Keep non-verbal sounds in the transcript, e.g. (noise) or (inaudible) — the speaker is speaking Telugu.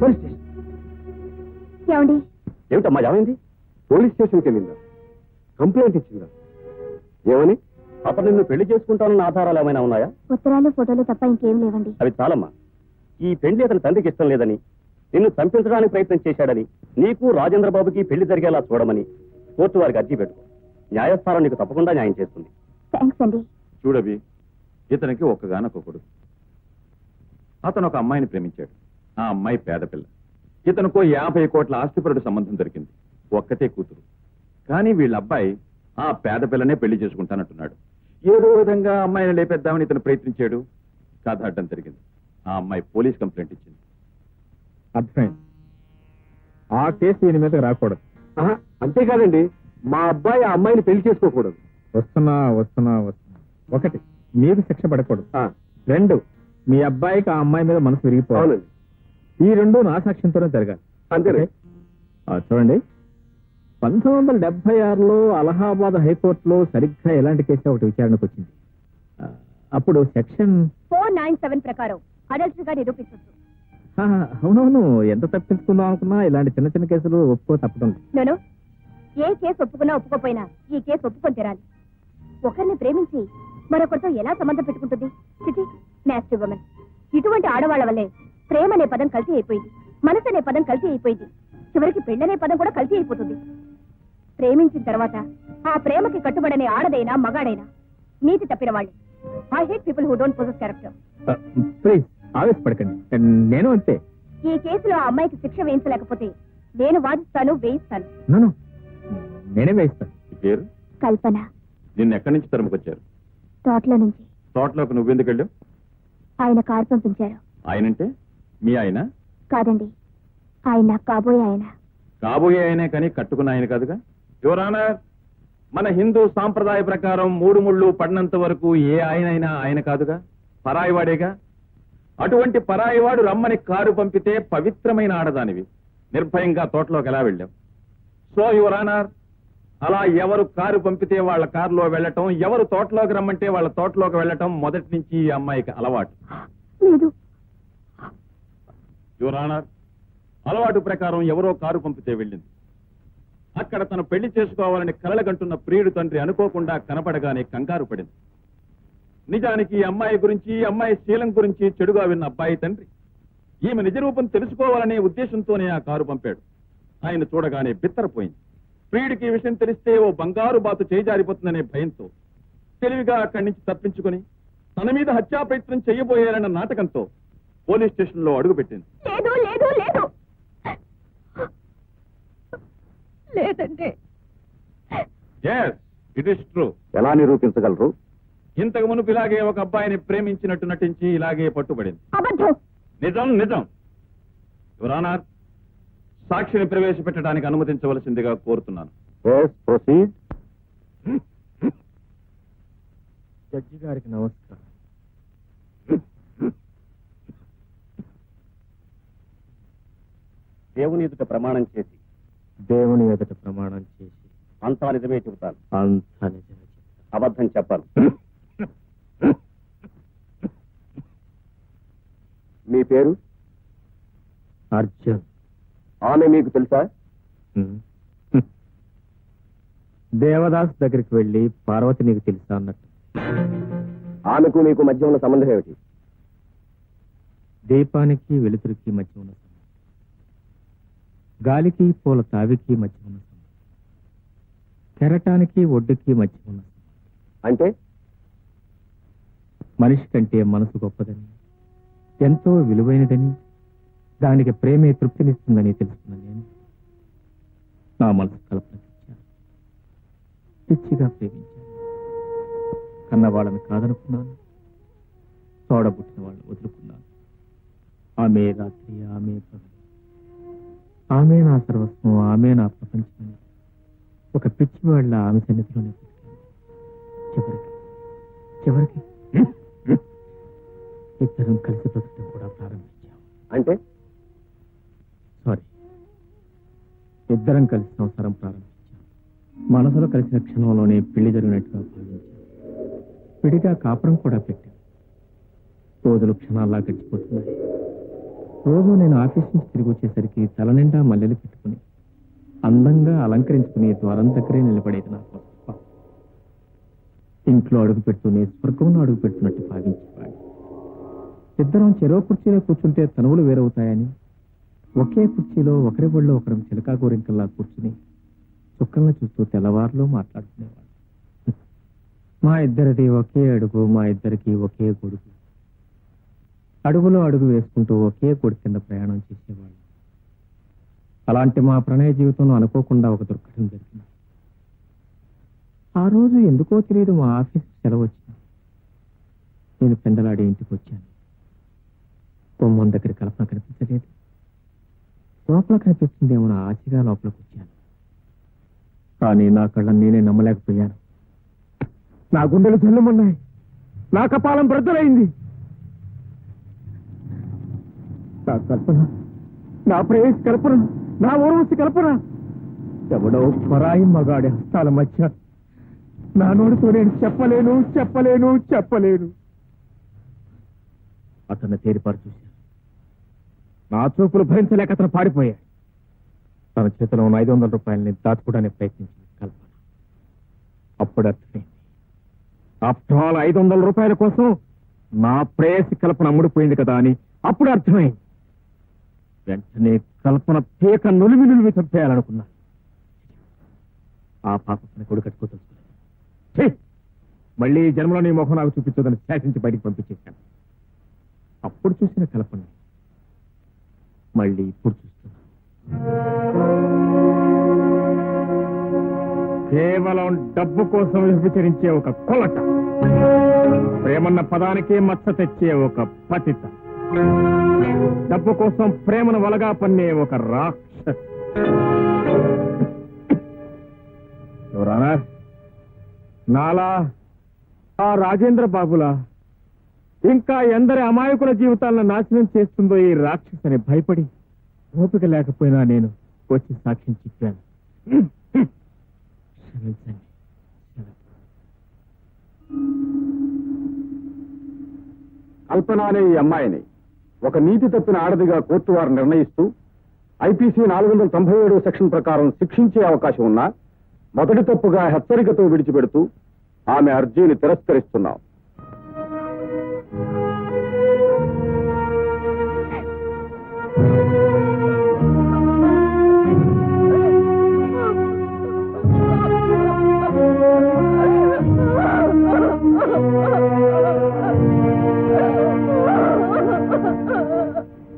పోలీస్ స్టేషన్ ఏమండి? ఏమిటమ్మా ఏమైంది? పోలీస్ స్టేషన్కి వెళ్ళిందా? కంప్లైంట్ ఇచ్చిందా? ఏమని? అతను నిన్ను పెళ్ళి చేసుకుంటానన్న ఆధారాలు ఏమైనా ఉన్నాయా? ఉత్తరాలు ఫోటోలు తప్ప ఇంకేం లేవండి. అవి చాలమ్మా. ఈ పెళ్ళి అతని తండ్రికి ఇష్టం లేదని నిన్ను చంపించడానికి ప్రయత్నం చేశాడని నీకు రాజేంద్ర బాబుకి పెళ్ళి జరిగేలా చూడమని కోర్టు వారికి అర్జీ పెట్టుకో. న్యాయస్థానం నీకు తప్పకుండా న్యాయం చేస్తుంది. థ్యాంక్స్ అండి. చూడవి ఇతనికి ఒక్కగానొక్క కొడుకు. అతను ఒక అమ్మాయిని ప్రేమించాడు. ఆ అమ్మాయి పేద పిల్ల. ఇతనుకో యాభై కోట్ల ఆస్తిపరుడు సంబంధం దొరికింది. ఒక్కతే కూతురు. కానీ వీళ్ళ అబ్బాయి ఆ పేద పిల్లనే పెళ్ళి చేసుకుంటానంటున్నాడు. ఏదో విధంగా అమ్మాయిని లేపేద్దామని ఇతను ప్రయత్నించాడు. కథ అడ్డం జరిగింది. ఆ అమ్మాయి పోలీస్ కంప్లైంట్ ఇచ్చింది. అర్థమైంది. ఆ కేసు దీని మీద రాకూడదు. అంతేకాదండి. మా అబ్బాయి ఆ అమ్మాయిని పెళ్ళి చేసుకోకూడదు. వస్తున్నా వస్తున్నా వస్తున్నా. ఒకటి మీకు శిక్ష పడకూడదు. ఆ, రెండు మీ అబ్బాయికి ఆ అమ్మాయి మీద మనసు విరిగిపోవాలి. అవునండి. ఈ రెండు నా సాక్ష్యంతోనే జరగాలి అంతేనే ఆ, చూడండి. పంతొమ్మిది వందల డెబ్బై ఆరులో అలహాబాద్ హైకోర్టులో సరిగ్గా ఎలాంటి కేసు ఒకటి విచారణకు వచ్చింది. ఆ, అప్పుడు సెక్షన్ ఫోర్ నైన్ సెవెన్ ప్రకారం అడల్ట్గా నిరూపించవచ్చు ఆ, అవునవును. ఎంత తప్పించుకుందాం అనుకున్నా ఇలాంటి చిన్న చిన్న కేసులు ఒప్పుకో తప్పడం లేదు. నేను ఏ కేసు ఒప్పుకున్నా ఒప్పుకోపోయినా ఈ కేసు ఒప్పుకొని తీరాలి. ఒకరిని ప్రేమించి మరొకరితో ఎలా సంబంధం పెట్టుకుంటుంది? చిటి నాస్టి ఉమెన్ ఇటువంటి ఆడవాళ్ళ వల్లే ప్రేమ అనే పదం కల్తీ అయిపోయింది మనసు అనే పదం కల్తీ అయిపోయింది. చివరికి పెళ్ళనే పదం కూడా కల్తీ అయిపోతుంది. ప్రేమించిన తర్వాత ఆ ప్రేమకి కట్టుబడనే ఆడదైనా మగాడైనా నీతి తప్పిన వాళ్ళే. I hate people who don't possess character please ఆవేశపడకండి. నేను అంతే. ఈ కేసులో ఆ అమ్మాయికి శిక్ష వేయించలేకపోతే నేను వాదిస్తాను వేయిస్తాను. నేనే వేయిస్తాను. కల్పన. నిన్ను ఎక్కడి నుంచి తరుముకొచ్చారు? తోటలో నుంచి. తోటలోకి నువ్వెందుకు వెళ్ళావు? ఆయన కారు పంపించారు. ఆయనంటే? మీ ఆయన? కాదండి. ఆయన కాబోయే ఆయన. కాబోయే ఆయనే కానీ కట్టుకున్న ఆయన కాదుగా? యువరానా మన హిందూ సాంప్రదాయ ప్రకారం మూడు ముళ్ళు పడినంత వరకు ఏ ఆయనైనా ఆయన కాదుగా? పరాయివాడేగా అటువంటి పరాయివాడు రమ్మని కారు పంపితే పవిత్రమైన ఆడదానివి. నిర్భయంగా తోటలోకి ఎలా వెళ్ళాం సో యువరానర్ అలా ఎవరు కారు పంపితే వాళ్ళ కారులో వెళ్ళటం ఎవరు తోటలోకి రమ్మంటే వాళ్ళ తోటలోకి వెళ్ళటం మొదటి నుంచి ఈ అమ్మాయికి అలవాటు. యువరానర్ అలవాటు ప్రకారం ఎవరో కారు పంపితే వెళ్ళింది. అక్కడ తను పెళ్ళి చేసుకోవాలని కలలగంటున్న ప్రియుడు తండ్రి అనుకోకుండా కనపడగానే కంగారు పడింది. నిజానికి ఈ అమ్మాయి గురించి ఈ అమ్మాయి శీలం గురించి చెడుగా విన్న అబ్బాయి తండ్రి. ఈమె నిజ రూపం తెలుసుకోవాలనే ఉద్దేశంతోనే ఆ కారు పంపాడు. ఆయన చూడగానే బిత్తరపోయింది. ప్రియుడికి ఈ విషయం తెలిస్తే ఓ బంగారు బాతు చేజారిపోతుందనే భయంతో తెలివిగా అక్కడి నుంచి తప్పించుకుని తన మీద హత్యా ప్రయత్నం చేయబోయారన్న నాటకంతో పోలీస్ స్టేషన్లో అడుగుపెట్టింది. లేదు లేదు లేదు. లేదంటే ఎస్ ఇట్ ఇస్ ట్రూ ఎలా నిరూపించగలరు? ఇంతకు మునుపు ఇలాగే ఒక అబ్బాయిని ప్రేమించినట్టు నటించి ఇలాగే పట్టుబడింది. నిజం నిజం. యువరానార్ సాక్షిని ప్రవేశపెట్టడానికి అనుమతించవలసిందిగా కోరుతున్నాను. ప్రొసీడ్ జడ్జి గారికి నమస్కారం. దేవుని ఎదుట ప్రమాణం చేసి. దేవుని ఎదుట ప్రమాణం చేసి. అంతా నిజమే చెబుతాను. అంతా నిజమే. అబద్ధం చెప్పాను. మీ పేరు? అర్జున్. ఆమె మీకు తెలుసా. (laughs) దేవదాస్ దగ్గరికి వెళ్ళి పార్వతి నీకు తెలుసా అన్నట్టు. ఆమెకు మీకు మధ్య ఉన్న సంబంధం ఏమిటి? దీపానికి వెలుతురికి మధ్య ఉన్న సంబంధం. గాలికి పూల తావికి మధ్య ఉన్న సంబంధం. కెరటానికి ఒడ్డుకి మధ్య ఉన్న అంటే? మనిషి కంటే మనసు గొప్పదని ఎంతో విలువైనదని దానికి ప్రేమే తృప్తినిస్తుందని తెలుసుకున్న నేను నా మనసు కల్పన పిచ్చిగా ప్రేమించాను. కన్నవాళ్ళని కాదనుకున్నాను. తోడబుట్టిన వాళ్ళని వదులుకున్నాను. ఆమె రాత్రి ఆమె ఆమె నా సర్వస్వం ఆమె నా ప్రపంచమని ఒక పిచ్చి వాళ్ళ ఆమె సన్నిధిలోనే చివరికి చివరికి ఇద్దరం కలిసి బ్రతకడం కూడా ప్రారంభించాం అంటే? ఇద్దరం కలిసి సంసారం ప్రారంభించాం. మనసులో కలిసిన క్షణంలోనే పెళ్ళి జరిగినట్టుగా భావించాం విడిగా కాపురం కూడా పెట్టాం. రోజులు క్షణాల్లా గడిచిపోతున్నాయి. రోజు నేను ఆఫీస్ నుంచి తిరిగి వచ్చేసరికి తల నిండా మల్లెలు పెట్టుకుని అందంగా అలంకరించుకుని ద్వారం దగ్గరే నిలబడేది నా కోసం. ఇంట్లో అడుగు పెడుతూనే స్వర్గంలో అడుగు పెడుతున్నట్టు భావించేవాడు ఇద్దరం చెరో కుర్చీలో కూర్చుంటే తనువులు వేరవుతాయని ఒకే కుర్చీలో ఒకరి ఒళ్ళో ఒకరం చిలకా గోరింకల్లా కూర్చుని చుక్కల్ని చూస్తూ తెల్లవారులో మాట్లాడుకునేవాడు మా ఇద్దరిది ఒకే అడుగు మా ఇద్దరికి ఒకే గొడుగు అడుగులో అడుగు వేసుకుంటూ ఒకే కొడుకు కింద ప్రయాణం చేసేవాళ్ళు. అలాంటి మా ప్రణయ జీవితంలో అనుకోకుండా ఒక దుర్ఘటన జరిగింది. ఆ రోజు ఎందుకో తెలియదు మా ఆఫీస్ సెలవు వచ్చింది. నేను పెందలాడి ఇంటికి వచ్చాను. గుమ్మం దగ్గర కల్పన కనిపించలేదు. లోపల కనిపిస్తుందేమో ఆశగా లోపలికి వచ్చాను కానీ నా కళ్ళని నేనే నమ్మలేకపోయాను. నా గుండెలు చెల్లమన్నాయి. నా కపాలం బ్రద్దలైంది నా కల్పన నా ప్రేయస్ కల్పన నా ఊర్వశి కల్పన. ఎవడో పరాయి మగాడి హస్తాల మధ్య నా నోటితో నేను చెప్పలేను చెప్పలేను చెప్పలేను. అతన్ని తేరిపారు చూశాను. నా చూపులు భరించలేక అతను పాడిపోయాడు తన చేతిలో ఉన్న ఐదు వందల రూపాయలని దాచుకోవడానికి ప్రయత్నించింది కల్పన. అప్పుడు అర్థమైంది. ఆఫ్టర్ ఆల్ ఐదు వందల రూపాయల కోసం నా ప్రేయసి కల్పన అమ్ముడిపోయింది కదా అని అప్పుడు అర్థమైంది. వెంటనే కల్పన పీక నులిమి నులిమి చంపేయాలనుకున్నా ఆ పాపని కొడు కట్టుకోదలుచుకున్నాను మళ్ళీ జన్మలో నీ ముఖం నాకు చూపించదని శాసించి బయటికి పంపించేశాను. అప్పుడు చూసిన కల్పన మళ్ళీ ఇప్పుడు చూస్తున్నా కేవలం డబ్బు కోసం విభచరించే ఒక కొలట ప్రేమన్న పదానికి మచ్చ తెచ్చే ఒక పతిత డబ్బు కోసం ప్రేమను వలగా పన్నే ఒక రాక్ష నాలా ఆ రాజేంద్ర బాబులా ఇంకా ఎందరి అమాయకుల జీవితాలను నాశనం చేస్తుందో ఈ రాక్షసని భయపడి ఓపిక లేకపోయినా నేను వచ్చి సాక్ష్యం చెప్పాను. కల్పన అనే ఈ అమ్మాయిని. ఒక నీతి తప్పిన ఆడదిగా కోర్టు వారు నిర్ణయిస్తూ ఐపీసీ నాలుగు వందల తొంభై ఏడు సెక్షన్ ప్రకారం శిక్షించే అవకాశం ఉన్నా మొదటి తప్పుగా హెచ్చరికతో విడిచిపెడుతూ ఆమె అర్జీని తిరస్కరిస్తున్నాం.